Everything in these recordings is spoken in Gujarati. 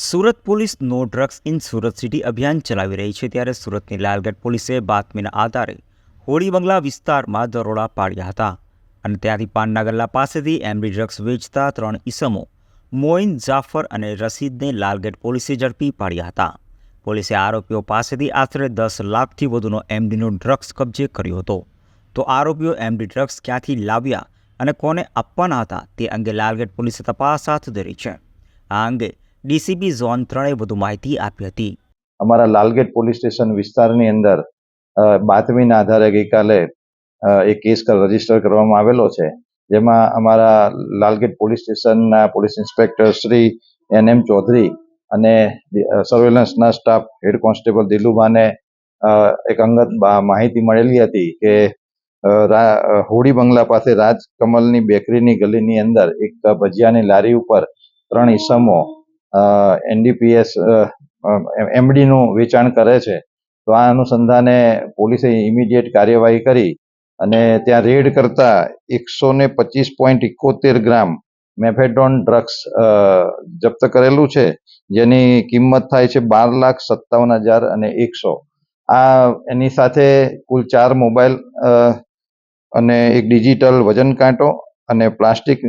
સુરત પોલીસ નો ડ્રગ્સ ઇન સુરત સિટી અભિયાન ચલાવી રહી છે ત્યારે સુરતની લાલગઢ પોલીસે બાતમીના આધારે હોળી બંગલા વિસ્તારમાં દરોડા પાડ્યા હતા. અને ત્યાંથી પાનના ગલ્લા પાસેથી એમડી ડ્રગ્સ વેચતા ત્રણ ઈસમો, મોઇન, જાફર અને રસીદને લાલગઢ પોલીસે ઝડપી પાડ્યા હતા. પોલીસે આરોપીઓ પાસેથી આશરે દસ લાખથી વધુનો એમડીનો ડ્રગ્સ કબજે કર્યો હતો. તો આરોપીઓ એમડી ડ્રગ્સ ક્યાંથી લાવ્યા અને કોને આપવાના હતા તે અંગે લાલગઢ પોલીસે તપાસ હાથ ધરી છે. આ અંગે ડીસીપી ઝોન ત્રણે વધુ માહિતી આપી હતી. અમારા લાલગેટ પોલીસ સ્ટેશન વિસ્તારની અંદર બાતમીના આધારે ગઈકાલે એક કેસ રજિસ્ટર કરવામાં આવેલો છે, જેમાં અમારા લાલગેટ પોલીસ સ્ટેશનના police inspector Shri N M Chaudhary અને સર્વેલન્સના સ્ટાફ હેડ કોન્સ્ટેબલ દિલુભાને એક અંગત માહિતી મળેલી હતી કે હોડી બંગલા પાસે રાજકમલની બેકરીની ગલીની અંદર એક ભજીયાની લારી ઉપર ત્રણ ઈસમો એનડીપીએસ એમડીનું વેચાણ કરે છે, તો આ અનુસંધાને પોલીસે ઇમિડિયેટ કાર્યવાહી કરી અને ત્યાં રેડ કરતા એકસો ને પચીસ પોઈન્ટ ઇકોતેર ગ્રામ મેફેડોન ડ્રગ્સ જપ્ત કરેલું છે, જેની કિંમત થાય છે બાર લાખ સત્તાવન હજાર અને એકસો. આ એની સાથે કુલ ચાર મોબાઈલ અને એક ડિજિટલ વજન કાંટો અને પ્લાસ્ટિક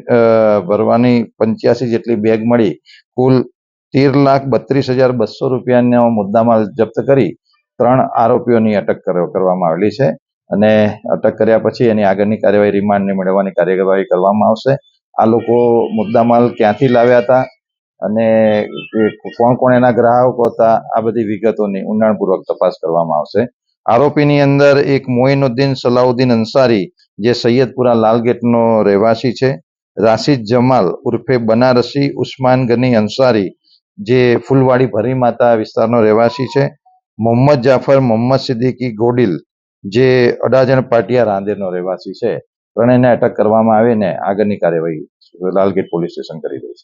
ભરવાની પંચ્યાસી જેટલી બેગ મળી. કુલ તેર લાખ બત્રીસ હજાર બસો રૂપિયાનો મુદ્દામાલ જપ્ત કરી ત્રણ આરોપીઓની અટક કર- કરવામાં આવેલી છે. અને અટક કર્યા પછી એની આગળની કાર્યવાહી રિમાન્ડને મેળવવાની કાર્યવાહી કરવામાં આવશે. આ લોકો મુદ્દામાલ ક્યાંથી લાવ્યા હતા અને કોણ કોણ એના ગ્રાહકો હતા, આ બધી વિગતોની ઊંડાણપૂર્વક તપાસ કરવામાં આવશે. આરોપીની અંદર એક મોઇનુદ્દીન સલાઉદ્દીન અંસારી, જે સૈયદપુરા લાલગેટનો રહેવાસી છે. રાશિદ જમાલ ઉર્ફે બનારસી ઉસ્માન ગની અંસારી જે ફૂલવાડી ભરી માતા વિસ્તારનો રહેવાસી છે, મોહમ્મદ જાફર મોહમ્મદ સિદ્દીકી ગોડિલ જે અડાજણ પાટિયા રાંદેરનો રહેવાસી છે. ત્રણેયને અટક કરવામાં આવીને આગળની કાર્યવાહી લાલગેટ પોલીસ સ્ટેશન કરી રહી છે.